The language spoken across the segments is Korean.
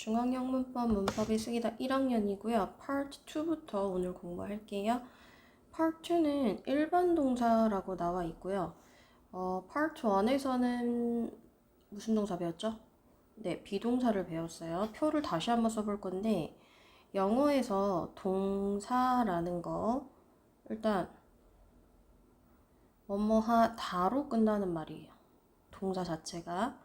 중앙형 문법 문법이 쓰기다 1학년이고요. 파트 2부터 오늘 공부할게요. 파트 2는 일반 동사라고 나와 있고요. 어, 파트 1에서는 무슨 동사 배웠죠? 네, 비동사를 배웠어요. 표를 다시 한번 써볼 건데 영어에서 동사라는 거 일단 뭐뭐하 다로 끝나는 말이에요. 동사 자체가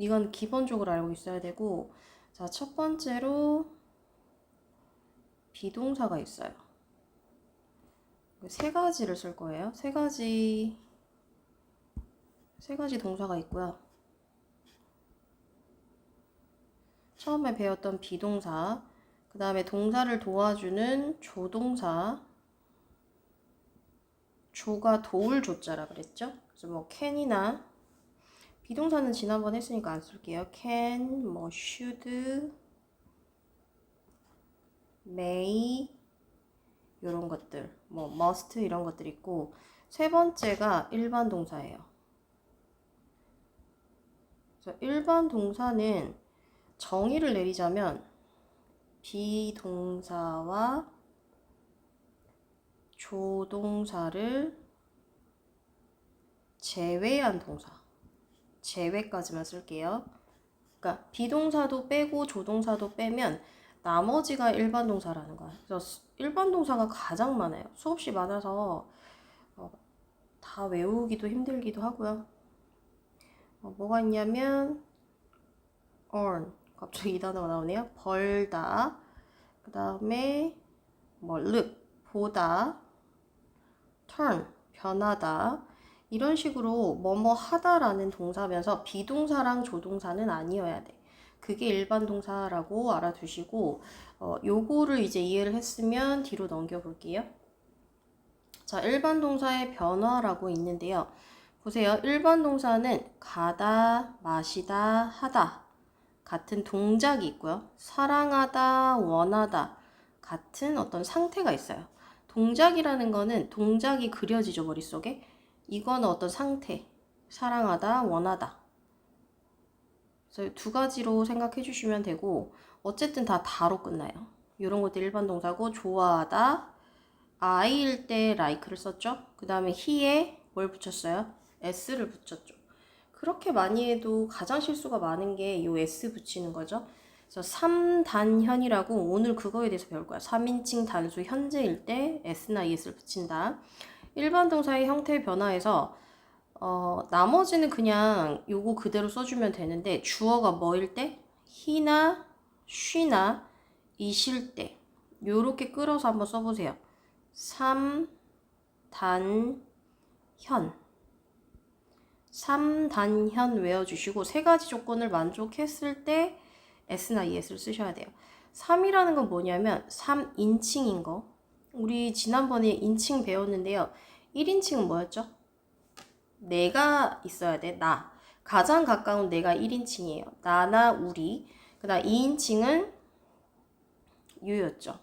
이건 기본적으로 알고 있어야 되고 자, 첫 번째로 비동사가 있어요. 세 가지를 쓸 거예요. 세 가지 세 가지 동사가 있고요. 처음에 배웠던 비동사, 그 다음에 동사를 도와주는 조동사, 조가 도울 조자라 그랬죠? 그래서 뭐 can이나 비동사는 지난번 했으니까 안 쓸게요. can, 뭐 should, may 이런 것들, 뭐 must 이런 것들 있고 세 번째가 일반 동사예요. 그래서 일반 동사는 정의를 내리자면 비동사와 조동사를 제외한 동사. 제외까지만 쓸게요. 그러니까 비동사도 빼고 조동사도 빼면 나머지가 일반 동사라는 거야. 그래서 일반 동사가 가장 많아요. 수없이 많아서 어, 다 외우기도 힘들기도 하고요. 어, 뭐가 있냐면 earn 갑자기 이 단어가 나오네요. 벌다. 그 다음에 뭐 look 보다, turn 변하다. 이런 식으로 뭐뭐 하다라는 동사면서 비동사랑 조동사는 아니어야 돼. 그게 일반 동사라고 알아두시고 어, 요거를 이제 이해를 했으면 뒤로 넘겨 볼게요. 자, 일반 동사의 변화라고 있는데요. 보세요. 일반 동사는 가다, 마시다, 하다 같은 동작이 있고요. 사랑하다, 원하다 같은 어떤 상태가 있어요. 동작이라는 거는 동작이 그려지죠, 머릿속에. 이거는 어떤 상태. 사랑하다, 원하다. 그래서 두 가지로 생각해 주시면 되고, 어쨌든 다 다로 끝나요. 이런 것들 일반 동사고, 좋아하다, I일 때 like를 썼죠. 그 다음에 he에 뭘 붙였어요? s를 붙였죠. 그렇게 많이 해도 가장 실수가 많은 게 이 s 붙이는 거죠. 그래서 3단현이라고 오늘 그거에 대해서 배울 거야. 3인칭 단수 현재일 때 s나 es를 붙인다. 일반 동사의 형태 변화에서 어, 나머지는 그냥 요거 그대로 써주면 되는데 주어가 뭐일 때? he나 she나 이실 때 요렇게 끌어서 한번 써보세요. 3단현 3단현 외워주시고 세 가지 조건을 만족했을 때 s나 es를 쓰셔야 돼요. 3이라는 건 뭐냐면 3인칭인 거. 우리 지난번에 인칭 배웠는데요. 1인칭은 뭐였죠? 내가 있어야 돼. 나. 가장 가까운 내가 1인칭이에요. 나나 우리. 그 다음 2인칭은 유였죠.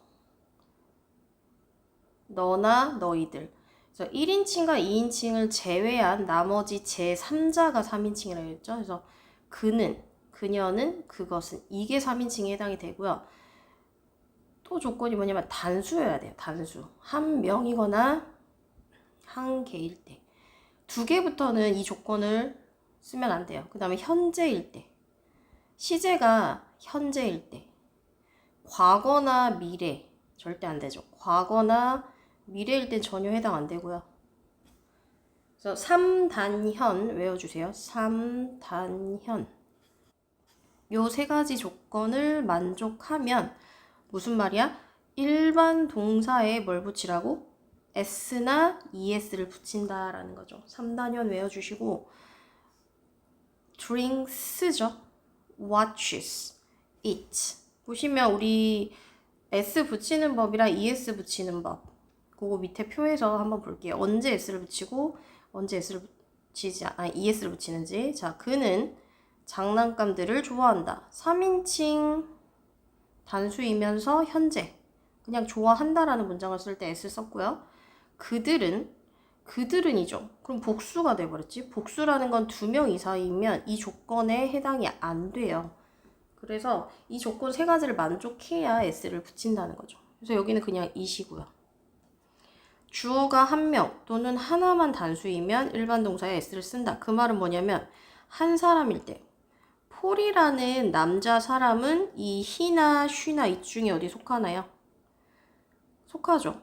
너나 너희들. 그래서 1인칭과 2인칭을 제외한 나머지 제3자가 3인칭이라고 했죠. 그래서 그는, 그녀는, 그것은 이게 3인칭에 해당이 되고요. 또 조건이 뭐냐면 단수여야 돼요. 단수. 한 명이거나 한 개일 때. 두 개부터는 이 조건을 쓰면 안 돼요. 그 다음에 현재일 때. 시제가 현재일 때. 과거나 미래. 절대 안 되죠. 과거나 미래일 땐 전혀 해당 안 되고요. 그래서 3단현 외워주세요. 3단현. 요 세 가지 조건을 만족하면 무슨 말이야? 일반 동사에 뭘 붙이라고? s나 es를 붙인다라는 거죠. 3단현 외워주시고 drinks죠. watches, eat. 보시면 우리 s 붙이는 법이랑 es 붙이는 법. 그거 밑에 표에서 한번 볼게요. 언제 s를 붙이고 언제 s를 붙이지 아니 es를 붙이는지. 자, 그는 장난감들을 좋아한다. 3인칭 단수이면서 현재 그냥 좋아한다라는 문장을 쓸 때 s 썼고요. 그들은 그들은이죠. 그럼 복수가 돼버렸지. 복수라는 건 두 명 이상이면 이 조건에 해당이 안 돼요. 그래서 이 조건 세 가지를 만족해야 s를 붙인다는 거죠. 그래서 여기는 그냥 이시고요. 주어가 한 명 또는 하나만 단수이면 일반 동사에 s를 쓴다. 그 말은 뭐냐면 한 사람일 때 폴이라는 남자 사람은 이 he나 she나 이 중에 어디 속하나요? 속하죠.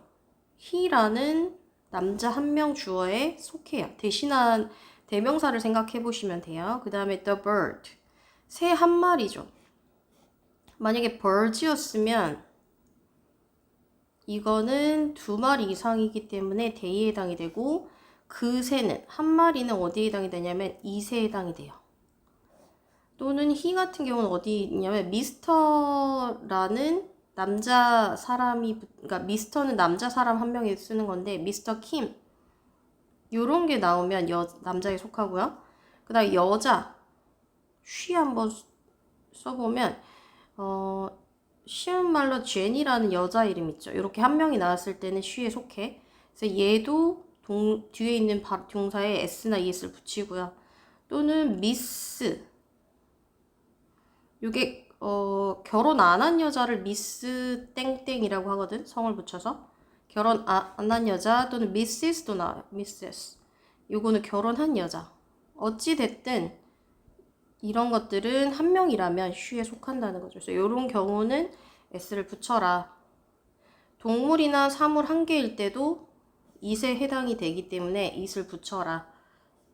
he라는 남자 한 명 주어에 속해요. 대신한 대명사를 생각해 보시면 돼요. 그 다음에 the bird 새 한 마리죠. 만약에 birds였으면 이거는 두 마리 이상이기 때문에 대에 해당이 되고 그 새는 한 마리는 어디에 해당이 되냐면 이 새에 해당이 돼요. 또는 he 같은 경우는 어디 있냐면 미스터라는 남자 사람이 붙- 그러니까 미스터는 남자 사람 한 명이 쓰는 건데 미스터 킴 요런 게 나오면 여 남자에 속하고요. 그다음 여자 쉬 한번 써보면 어 쉬운 말로 제니라는 여자 이름 있죠. 이렇게 한 명이 나왔을 때는 쉬에 속해. 그래서 얘도 동, 뒤에 있는 바, 동사에 s나 es를 붙이고요. 또는 미스. 이게 어, 결혼 안 한 여자를 미스 땡땡이라고 하거든. 성을 붙여서 결혼 안한 여자 또는 미시스도 나와요. 미세스. 요거는 결혼한 여자. 어찌 됐든 이런 것들은 한 명이라면 쉬에 속한다는 거죠. 그래서 이런 경우는 s를 붙여라. 동물이나 사물 한 개일 때도 it에 해당이 되기 때문에 it을 붙여라.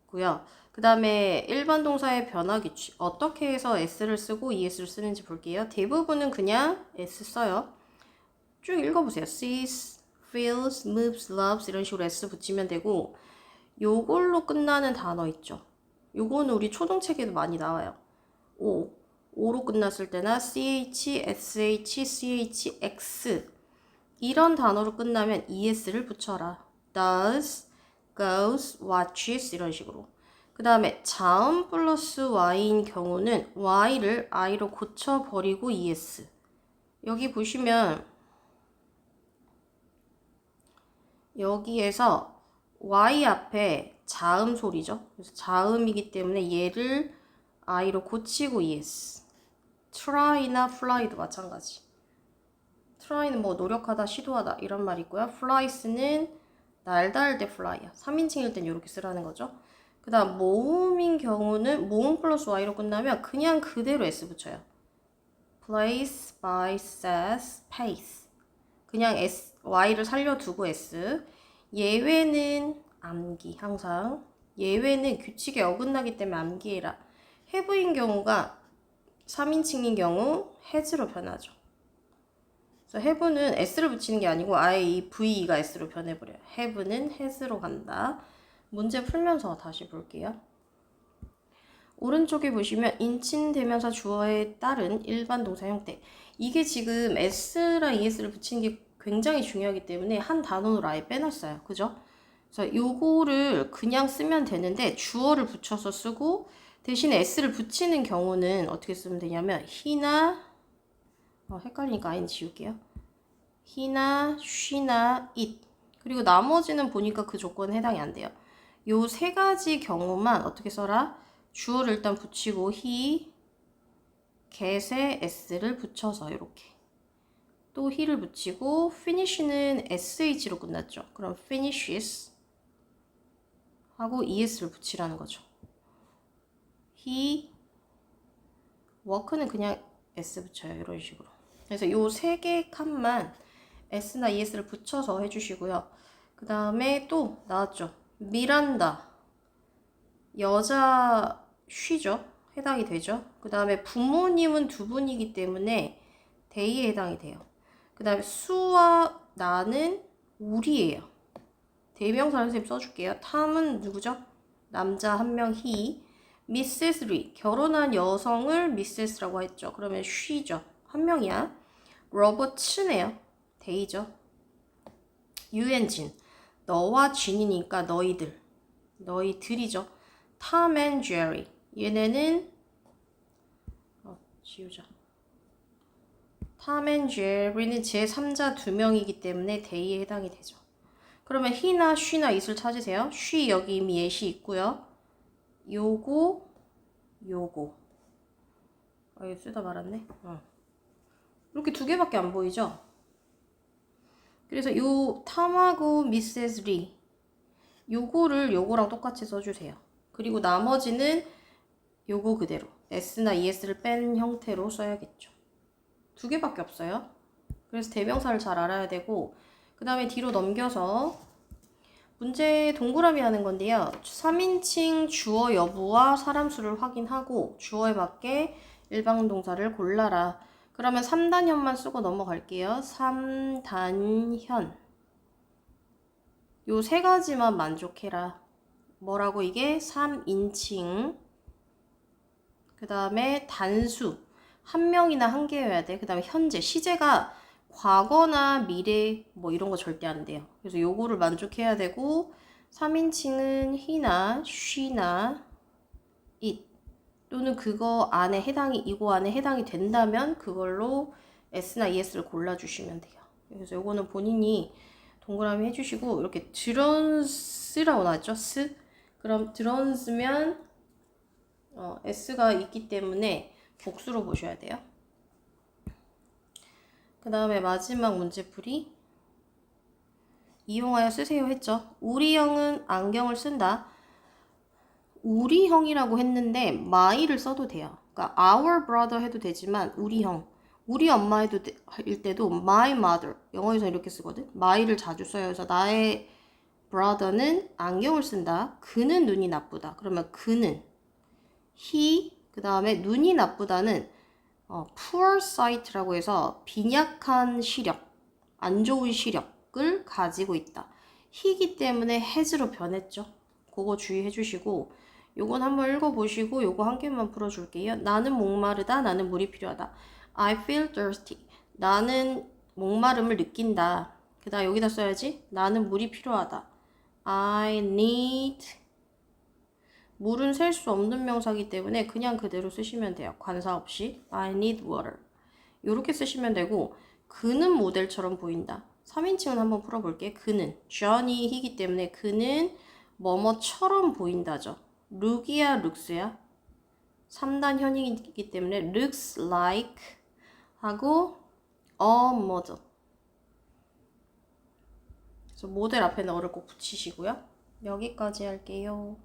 고요. 그 다음에 일반 동사의 변화 규칙. 어떻게 해서 s를 쓰고 es를 쓰는지 볼게요. 대부분은 그냥 s 써요. 쭉 읽어보세요. sees, feels, moves, loves 이런 식으로 s 붙이면 되고 요걸로 끝나는 단어 있죠. 요거는 우리 초등책에도 많이 나와요. O. O로 끝났을 때나 CH, SH, CH, X 이런 단어로 끝나면 ES를 붙여라. does, goes, watches 이런 식으로. 그 다음에 자음 플러스 Y인 경우는 Y를 I로 고쳐버리고 ES. 여기 보시면 여기에서 Y 앞에 자음 소리죠. 그래서 자음이기 때문에 얘를 I로 고치고 ES. try나 fly도 마찬가지. try는 뭐 노력하다, 시도하다 이런 말이 있고요. flies는 날다 할 때 fly야. 3인칭일 땐 이렇게 쓰라는 거죠. 그 다음 모음인 경우는 모음 플러스 Y로 끝나면 그냥 그대로 S 붙여요. place, by, says, pace. 그냥 S, Y를 살려두고 S. 예외는 암기 항상 예외는 규칙에 어긋나기 때문에 암기해라 해부인 경우가 3인칭인 경우 has로 변하죠 그래서 have는 s를 붙이는 게 아니고 아예 이 ve가 s로 변해버려요 have는 has로 간다 문제 풀면서 다시 볼게요 오른쪽에 보시면 인칭대명사 주어에 따른 일반 동사 형태 이게 지금 s랑 es를 붙이는 게 굉장히 중요하기 때문에 한 단원으로 아예 빼놨어요 그죠? 그래서 요거를 그냥 쓰면 되는데 주어를 붙여서 쓰고 대신에 s를 붙이는 경우는 어떻게 쓰면 되냐면 he나 어, 헷갈리니까 아인 지울게요. he나 she나 it 그리고 나머지는 보니까 그 조건에 해당이 안 돼요. 요 세 가지 경우만 어떻게 써라? 주어를 일단 붙이고 he get에 s를 붙여서 이렇게 또 he를 붙이고 finish는 sh로 끝났죠. 그럼 finishes 하고 es를 붙이라는 거죠. he work는 그냥 s 붙여요. 이런 식으로. 그래서 요 세 개 칸만 s나 es를 붙여서 해주시고요. 그 다음에 또 나왔죠. 미란다. 여자 쉬죠. 해당이 되죠. 그 다음에 부모님은 두 분이기 때문에 데이에 해당이 돼요. 그 다음에 수와 나는 우리예요. 대명사 선생님 써줄게요. 탐은 누구죠? 남자 한명 he. 미세스 리 결혼한 여성을 미세스라고 했죠. 그러면 she죠. 한 명이야. 로버츠네요. 데이죠. 유엔진 너와 진이니까 너희들 너희들이죠. 탐앤 제리 얘네는 어, 지우자. 탐앤 제리는 제3자 두 명이기 때문에 데이에 해당이 되죠. 그러면 he나 she나 it을 찾으세요. she 여기 이미 예시 있고요. 요거 요거 아, 이거 쓰다 말았네. 어. 이렇게 두 개밖에 안 보이죠? 그래서 요 탐하고 미세스 리 요거를 요거랑 똑같이 써주세요. 그리고 나머지는 요거 그대로 s나 es를 뺀 형태로 써야겠죠. 두 개밖에 없어요. 그래서 대명사를 잘 알아야 되고 그 다음에 뒤로 넘겨서 문제 동그라미 하는 건데요. 3인칭 주어 여부와 사람 수를 확인하고 주어에 맞게 일방 동사를 골라라. 그러면 3단현만 쓰고 넘어갈게요. 3단현. 요 세 가지만 만족해라. 뭐라고 이게 3인칭. 그 다음에 단수. 한 명이나 한 개여야 돼. 그 다음에 현재. 시제가 과거나 미래 뭐 이런 거 절대 안 돼요. 그래서 요거를 만족해야 되고 3인칭은 he나 she나 it 또는 그거 안에 해당이 이거 안에 해당이 된다면 그걸로 s나 es를 골라주시면 돼요. 그래서 요거는 본인이 동그라미 해주시고 이렇게 드런스라고 나왔죠? 스 그럼 드런스면 어, s가 있기 때문에 복수로 보셔야 돼요. 그 다음에 마지막 문제풀이 이용하여 쓰세요 했죠. 우리 형은 안경을 쓴다. 우리 형이라고 했는데 my를 써도 돼요. 그러니까 our brother 해도 되지만 우리 형, 우리 엄마 해도 돼- 일 때도 my mother 영어에서 이렇게 쓰거든. my를 자주 써요. 그래서 나의 brother는 안경을 쓴다. 그는 눈이 나쁘다. 그러면 그는 he 그 다음에 눈이 나쁘다는 어, poor sight라고 해서 빈약한 시력, 안 좋은 시력을 가지고 있다. 희기 때문에 has로 변했죠. 그거 주의해 주시고 요건 한번 읽어보시고 요거 한 개만 풀어줄게요. 나는 목마르다. 나는 물이 필요하다. I feel thirsty. 나는 목마름을 느낀다. 그 다음 여기다 써야지. 나는 물이 필요하다. I need 물은 셀 수 없는 명사기 때문에 그냥 그대로 쓰시면 돼요. 관사 없이 I need water. 이렇게 쓰시면 되고 그는 모델처럼 보인다. 3인칭은 한번 풀어볼게. 그는 Johnny이기 때문에 그는 뭐뭐처럼 보인다죠. 룩이야 룩스야. 3단 현이기 때문에 looks like 하고 a model. 그래서 모델 앞에는 어를 꼭 붙이시고요. 여기까지 할게요.